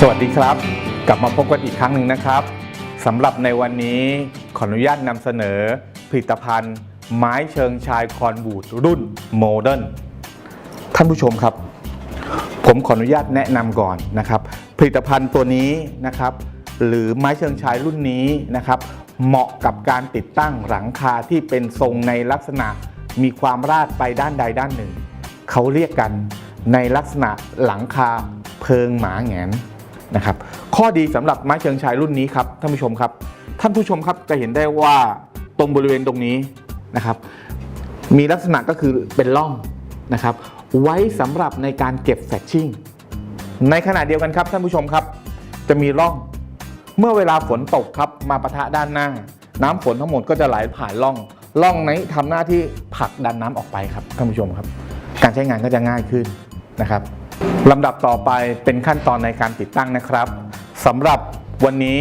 สวัสดีครับ กลับมาพบกันอีกครั้งหนึ่งนะครับสำหรับในวันนี้ขออนุญาตนำเสนอผลิตภัณฑ์ ไม้เชิงชายคอนบูดรุ่นโมเดิร์นท่านผู้ชมครับ ผมขออนุญาตแนะนำก่อนนะครับ ผลิตภัณฑ์ตัวนี้นะครับ หรือไม้เชิงชายรุ่นนี้นะครับ เหมาะกับการติดตั้งหลังคาที่เป็นทรงในลักษณะมีความราดไปด้านใดด้านหนึ่ง เขาเรียกกันในลักษณะหลังคาเพิงหมาแงน นะครับข้อดีสำหรับไม้เชิงชายรุ่นนี้ครับท่านผู้ชมครับ ท่านผู้ชมครับจะเห็นได้ว่าตรงบริเวณตรงนี้นะครับ มีลักษณะก็คือเป็นร่องนะครับ ไว้สำหรับในการเก็บแฟชชิ่งในขณะเดียวกันครับท่านผู้ชมครับ จะมีร่องเมื่อเวลาฝนตกครับมาปะทะด้านหน้า น้ำฝนทั้งหมดก็จะไหลผ่านร่องร่องนี้ทำหน้าที่ผลักดันน้ำออกไปครับท่านผู้ชมครับ การใช้งานก็จะง่ายขึ้น นะครับลำดับต่อไปเป็นขั้นตอนในการติดตั้งนะครับสำหรับวันนี้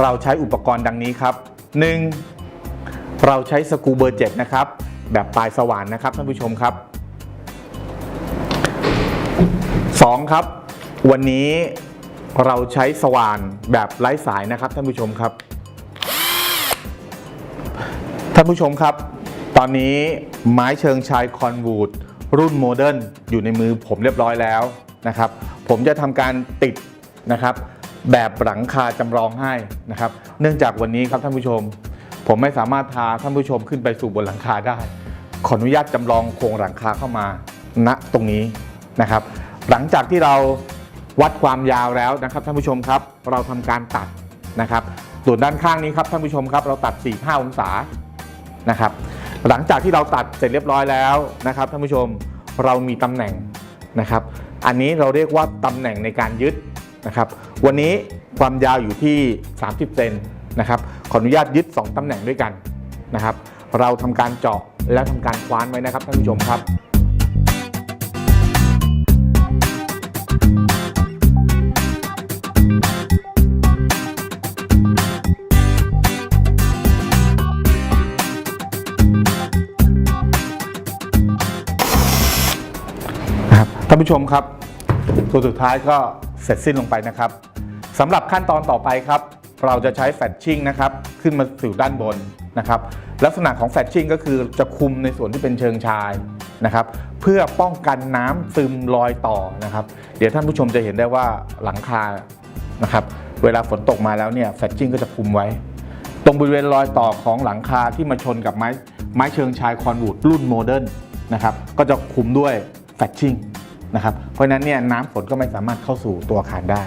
เราใช้อุปกรณ์ดังนี้ครับ 1. เราใช้สกูเบอร์7นะครับ แบบปลายสว่านนะครับท่านผู้ชมครับ 2. ครับ วันนี้เราใช้สว่านแบบไร้สายนะครับท่านผู้ชมครับ ท่านผู้ชมครับ ตอนนี้ไม้เชิงชายคอนวูด รุ่นโมเดิร์นอยู่ในมือผมเรียบร้อยแล้วนะครับ ผมจะทำการติดนะครับ แบบหลังคาจำลองให้นะครับ เนื่องจากวันนี้ครับท่านผู้ชม ผมไม่สามารถพาท่านผู้ชมขึ้นไปสู่บนหลังคาได้ ขออนุญาตจำลองโครงหลังคาเข้ามาณตรงนี้นะครับ หลังจากที่เราวัดความยาวแล้วนะครับท่านผู้ชมครับ เราทำการตัดนะครับส่วนด้านข้างนี้ครับท่านผู้ชมครับ เราตัด 45 องศานะครับ หลังจากที่เราตัดเสร็จเรียบร้อยแล้วนะครับท่านผู้ชมเรามีตำแหน่งนะครับ อันนี้เราเรียกว่าตำแหน่งในการยึดนะครับ วันนี้ความยาวอยู่ที่ 30 เซนนะครับ ขออนุญาตยึด 2ตำแหน่งด้วยกันนะครับ เราทำการเจาะและทำการคว้านไว้นะครับท่านผู้ชมครับ ท่านผู้ชมครับ ตัวสุดท้ายก็เสร็จสิ้นลงไปนะครับสำหรับขั้นตอนต่อไปครับ เราจะใช้แฟชชิ่งนะครับ ขึ้นมาสู่ด้านบนนะครับ ลักษณะของแฟชชิ่งก็คือจะคุมในส่วนที่เป็นเชิงชายนะครับ เพื่อป้องกันน้ำซึมรอยต่อนะครับ เดี๋ยวท่านผู้ชมจะเห็นได้ว่าหลังคานะครับ เวลาฝนตกมาแล้วเนี่ยแฟชชิ่งก็จะคุมไว้ ตรงบริเวณรอยต่อของหลังคาที่มาชนกับไม้ไม้เชิงชายคอนวูดรุ่นโมเดิร์นนะครับ ก็จะคุมด้วยแฟชชิ่ง นะครับเพราะนั้นเนี่ยน้ำฝนก็ไม่สามารถเข้าสู่ตัวอาคารได้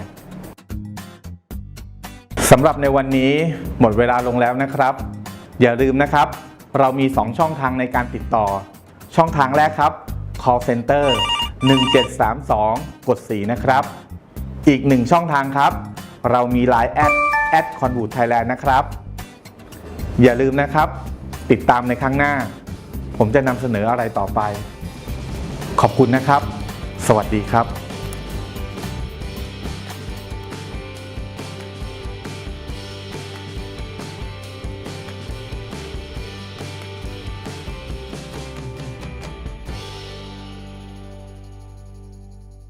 สำหรับในวันนี้หมดเวลาลงแล้วนะครับ อย่าลืมนะครับ เรามี 2 ช่องทางในการติดต่อ ช่องทางแรกครับ call center 1732 กด 4 นะครับ อีกหนึ่งช่องทางครับ เรามี Line แอดแอดคอนบูดไทยแลนด์นะครับ อย่าลืมนะครับ ติดตามในครั้งหน้า ผมจะนำเสนออะไรต่อไป ขอบคุณนะครับ สวัสดีครับ